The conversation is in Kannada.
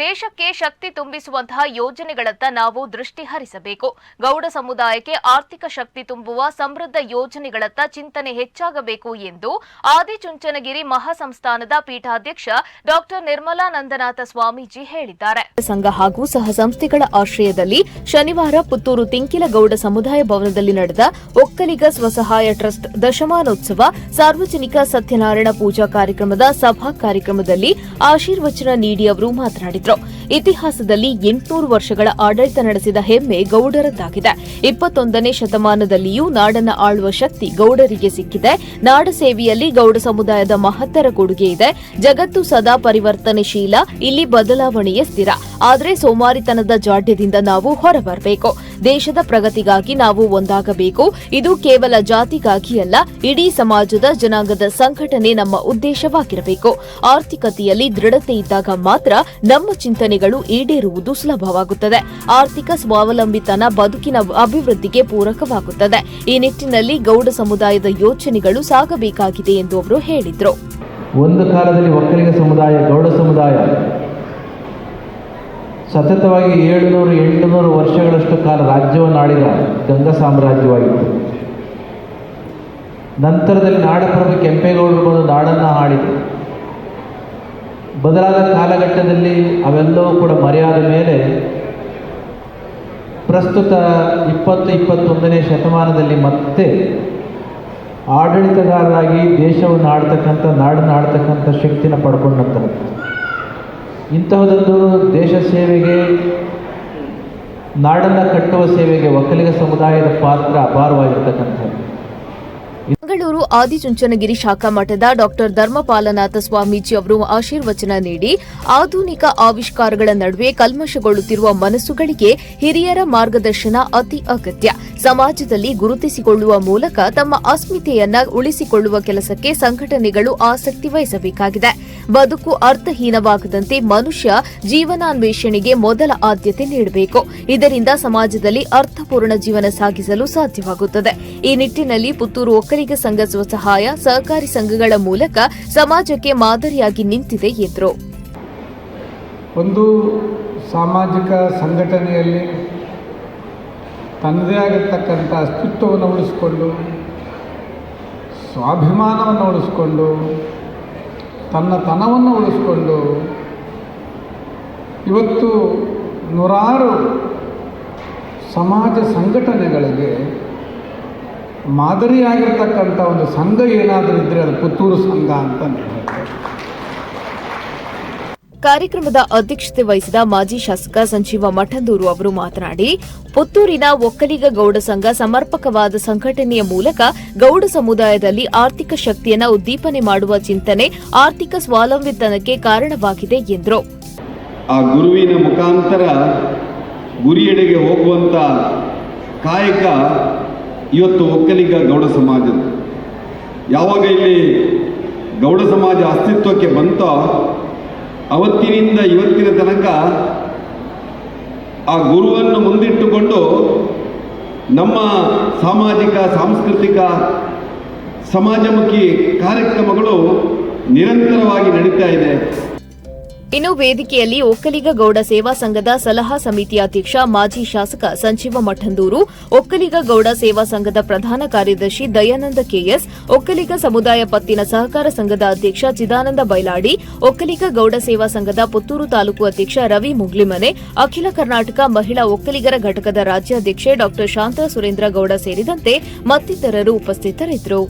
ದೇಶಕ್ಕೆ ಶಕ್ತಿ ತುಂಬಿಸುವಂತಹ ಯೋಜನೆಗಳತ್ತ ನಾವು ದೃಷ್ಟಿ ಹರಿಸಬೇಕು. ಗೌಡ ಸಮುದಾಯಕ್ಕೆ ಆರ್ಥಿಕ ಶಕ್ತಿ ತುಂಬುವ ಸಮೃದ್ಧ ಯೋಜನೆಗಳತ್ತ ಚಿಂತನೆ ಹೆಚ್ಚಾಗಬೇಕು ಎಂದು ಆದಿಚುಂಚನಗಿರಿ ಮಹಾಸಂಸ್ಥಾನದ ಪೀಠಾಧ್ಯಕ್ಷ ಡಾಕ್ಟರ್ ನಿರ್ಮಲಾನಂದನಾಥ ಸ್ವಾಮೀಜಿ ಹೇಳಿದ್ದಾರೆ. ಸಂಘ ಹಾಗೂ ಸಹ ಸಂಸ್ಥೆಗಳ ಆಶ್ರಯದಲ್ಲಿ ಶನಿವಾರ ಪುತ್ತೂರು ತಿಂಕಿಲಗೌಡ ಸಮುದಾಯ ಭವನದಲ್ಲಿ ನಡೆದ ಒಕ್ಕಲಿಗ ಸ್ವಸಹಾಯ ಟ್ರಸ್ಟ್ ದಶಮಾನೋತ್ಸವ ಸಾರ್ವಜನಿಕ ಸತ್ಯನಾರಾಯಣ ಪೂಜಾ ಕಾರ್ಯಕ್ರಮದ ಸಭಾ ಕಾರ್ಯಕ್ರಮದಲ್ಲಿ ಆಶೀರ್ವಚನ ನೀಡಿ ಅವರು ಮಾತನಾಡಿದರು. ಇತಿಹಾಸದಲ್ಲಿ ಎಂಟುನೂರು ವರ್ಷಗಳ ಆಡಳಿತ ನಡೆಸಿದ ಹೆಮ್ಮೆ ಗೌಡರದ್ದಾಗಿದೆ. ಇಪ್ಪತ್ತೊಂದನೇ ಶತಮಾನದಲ್ಲಿಯೂ ನಾಡನ್ನ ಆಳುವ ಶಕ್ತಿ ಗೌಡರಿಗೆ ಸಿಕ್ಕಿದೆ. ನಾಡ ಸೇವೆಯಲ್ಲಿ ಗೌಡ ಸಮುದಾಯದ ಮಹತ್ತರ ಕೊಡುಗೆ ಇದೆ. ಜಗತ್ತು ಸದಾ ಪರಿವರ್ತನೆಶೀಲ, ಇಲ್ಲಿ ಬದಲಾವಣೆಯೇ ಸ್ಥಿರ. ಆದರೆ ಸೋಮಾರಿತನದ ಜಾಡ್ಯದಿಂದ ನಾವು ಹೊರಬರಬೇಕು. ದೇಶದ ಪ್ರಗತಿಗಾಗಿ ನಾವು ಒಂದಾಗಬೇಕು. ಇದು ಕೇವಲ ಜಾತಿಗಾಗಿ ಅಲ್ಲ, ಇಡೀ ಸಮಾಜದ ಜನಾಂಗದ ಸಂಘಟನೆ ನಮ್ಮ ಉದ್ದೇಶವಾಗಿರಬೇಕು. ಆರ್ಥಿಕತೆಯಲ್ಲಿ ದೃಢತೆ ಇದ್ದಾಗ ಮಾತ್ರ ನಮ್ಮ ಚಿಂತನೆಗಳು ಈಡೇರುವುದು ಸುಲಭವಾಗುತ್ತದೆ. ಆರ್ಥಿಕ ಸ್ವಾವಲಂಬಿತನ ಬದುಕಿನ ಅಭಿವೃದ್ಧಿಗೆ ಪೂರಕವಾಗುತ್ತದೆ. ಈ ನಿಟ್ಟಿನಲ್ಲಿ ಗೌಡ ಸಮುದಾಯದ ಯೋಚನೆಗಳು ಸಾಗಬೇಕಾಗಿದೆ ಎಂದು ಅವರು ಹೇಳಿದರು. ಒಂದು ಕಾಲದಲ್ಲಿ ಒಕ್ಕಲಿಗ ಸಮುದಾಯ, ಗೌಡ ಸಮುದಾಯ ಸತತವಾಗಿ ಏಳುನೂರು, ಎಂಟುನೂರು ವರ್ಷಗಳಷ್ಟು ಕಾಲ ರಾಜ್ಯವನ್ನು ಆಳಿದ ಗಂಗಾ ಸಾಮ್ರಾಜ್ಯವಾಗಿತ್ತು. ನಂತರದಲ್ಲಿ ನಾಡಪ್ರಭು ಕೆಂಪೇಗೌಡರು ಬಂದು ನಾಡನ್ನು ಆಳಿದರು ಬದಲಾದ ಕಾಲಘಟ್ಟದಲ್ಲಿ ಅವೆಲ್ಲವೂ ಕೂಡ ಮರೆಯಾದ ಮೇಲೆ ಪ್ರಸ್ತುತ ಇಪ್ಪತ್ತು ಇಪ್ಪತ್ತೊಂದನೇ ಶತಮಾನದಲ್ಲಿ ಮತ್ತೆ ಆಡಳಿತಗಾರರಾಗಿ ದೇಶವನ್ನು ಆಡ್ತಕ್ಕಂಥ, ನಾಡನ್ನು ಆಡ್ತಕ್ಕಂಥ ಶಕ್ತಿನ ಪಡ್ಕೊಂಡಂಥದ್ದು. ಇಂತಹದೊಂದು ದೇಶ ಸೇವೆಗೆ, ನಾಡನ್ನು ಕಟ್ಟುವ ಸೇವೆಗೆ, ಒಕ್ಕಲಿಗ ಸಮುದಾಯದ ಪಾತ್ರ ಅಪಾರವಾಗಿರ್ತಕ್ಕಂಥದ್ದು. ಮಂಗಳೂರು ಆದಿಚುಂಚನಗಿರಿ ಶಾಖಾ ಮಠದ ಡಾಕ್ಟರ್ ಧರ್ಮಪಾಲನಾಥ ಸ್ವಾಮೀಜಿ ಅವರು ಆಶೀರ್ವಚನ ನೀಡಿ ಆಧುನಿಕ ಆವಿಷ್ಕಾರಗಳ ನಡುವೆ ಕಲ್ಮಶಗೊಳ್ಳುತ್ತಿರುವ ಮನಸ್ಸುಗಳಿಗೆ ಹಿರಿಯರ ಮಾರ್ಗದರ್ಶನ ಅತಿ ಅಗತ್ಯ. ಸಮಾಜದಲ್ಲಿ ಗುರುತಿಸಿಕೊಳ್ಳುವ ಮೂಲಕ ತಮ್ಮ ಅಸ್ಮಿತೆಯನ್ನ ಉಳಿಸಿಕೊಳ್ಳುವ ಕೆಲಸಕ್ಕೆ ಸಂಘಟನೆಗಳು ಆಸಕ್ತಿ ವಹಿಸಬೇಕಾಗಿದೆ. ಬದುಕು ಅರ್ಥಹೀನವಾಗದಂತೆ ಮನುಷ್ಯ ಜೀವನಾನ್ವೇಷಣೆಗೆ ಮೊದಲ ಆದ್ಯತೆ ನೀಡಬೇಕು. ಇದರಿಂದ ಸಮಾಜದಲ್ಲಿ ಅರ್ಥಪೂರ್ಣ ಜೀವನ ಸಾಗಿಸಲು ಸಾಧ್ಯವಾಗುತ್ತದೆ. ಈ ನಿಟ್ಟಿನಲ್ಲಿ ಪುತ್ತೂರು ಒಕ್ಕಲಿಗ ಸಂಘ ಸ್ವಸಹಾಯ ಸಹಕಾರಿ ಸಂಘಗಳ ಮೂಲಕ ಸಮಾಜಕ್ಕೆ ಮಾದರಿಯಾಗಿ ನಿಂತಿದೆ ಎಂದರು. ಒಂದು ಸಾಮಾಜಿಕ ಸಂಘಟನೆಯಲ್ಲಿ ತನ್ನದೇ ಆಗಿರ್ತಕ್ಕಂಥ ಅಸ್ತಿತ್ವವನ್ನು ಉಳಿಸಿಕೊಂಡು, ಸ್ವಾಭಿಮಾನವನ್ನು ಉಳಿಸ್ಕೊಂಡು ತನ್ನ ತನವನ್ನು ಉಳಿಸ್ಕೊಂಡು ಇವತ್ತು ನೂರಾರು ಸಮಾಜ ಸಂಘಟನೆಗಳಿಗೆ ಮಾದರಿಯಾಗಿರ್ತಕ್ಕಂಥ ಒಂದು ಸಂಘ ಏನಾದರೂ ಇದ್ದರೆ ಅದು ಪುತ್ತೂರು ಸಂಘ ಅಂತ ನಾನು ಹೇಳ್ತೇನೆ ಕಾರ್ಯಕ್ರಮದ ಅಧ್ಯಕ್ಷತೆ ವಹಿಸಿದ ಮಾಜಿ ಶಾಸಕ ಸಂಜೀವ ಮಠಂದೂರು ಅವರು ಮಾತನಾಡಿ, ಪುತ್ತೂರಿನ ಒಕ್ಕಲಿಗ ಗೌಡ ಸಂಘ ಸಮರ್ಪಕವಾದ ಸಂಘಟನೆಯ ಮೂಲಕ ಗೌಡ ಸಮುದಾಯದಲ್ಲಿ ಆರ್ಥಿಕ ಶಕ್ತಿಯನ್ನು ಉದ್ದೀಪನೆ ಮಾಡುವ ಚಿಂತನೆ ಆರ್ಥಿಕ ಸ್ವಾವಲಂಬಿತನಕ್ಕೆ ಕಾರಣವಾಗಿದೆ ಎಂದರು. ಆ ಗುರುವಿನ ಮುಖಾಂತರ ಗುರಿಯೆಡೆಗೆ ಹೋಗುವಂತ ಕಾಯಕ ಇವತ್ತು ಒಕ್ಕಲಿಗ ಗೌಡ ಸಮಾಜ. ಯಾವಾಗ ಇಲ್ಲಿ ಗೌಡ ಸಮಾಜ ಅಸ್ತಿತ್ವಕ್ಕೆ ಬಂತೋ ಅವತ್ತಿನಿಂದ ಇವತ್ತಿನ ತನಕ ಆ ಗುರುವನ್ನು ಮುಂದಿಟ್ಟುಕೊಂಡು ನಮ್ಮ ಸಾಮಾಜಿಕ ಸಾಂಸ್ಕೃತಿಕ ಸಮಾಜಮುಖಿ ಕಾರ್ಯಕ್ರಮಗಳು ನಿರಂತರವಾಗಿ ನಡೀತಾ ಇದೆ. ಇನ್ನು ವೇದಿಕೆಯಲ್ಲಿ ಒಕ್ಕಲಿಗ ಗೌಡ ಸೇವಾ ಸಂಘದ ಸಲಹಾ ಸಮಿತಿ ಅಧ್ಯಕ್ಷ ಮಾಜಿ ಶಾಸಕ ಸಂಜೀವ ಮಠಂದೂರು ಒಕ್ಕಲಿಗ ಗೌಡ ಸೇವಾ ಸಂಘದ ಪ್ರಧಾನ ಕಾರ್ಯದರ್ಶಿ ದಯಾನಂದ ಕೆಎಸ್, ಒಕ್ಕಲಿಗ ಸಮುದಾಯ ಪತ್ತಿನ ಸಹಕಾರ ಸಂಘದ ಅಧ್ಯಕ್ಷ ಚಿದಾನಂದ ಬೈಲಾಡಿ ಒಕ್ಕಲಿಗ ಗೌಡ ಸೇವಾ ಸಂಘದ ಪುತ್ತೂರು ತಾಲೂಕು ಅಧ್ಯಕ್ಷ ರವಿ ಮುಗ್ಲಿಮನೆ, ಅಖಿಲ ಕರ್ನಾಟಕ ಮಹಿಳಾ ಒಕ್ಕಲಿಗರ ಘಟಕದ ರಾಜ್ಯಾಧ್ಯಕ್ಷೆ ಡಾ ಶಾಂತಾ ಸುರೇಂದ್ರ ಗೌಡ ಸೇರಿದಂತೆ ಮತ್ತಿತರರು ಉಪಸ್ಥಿತರಿದ್ದರು.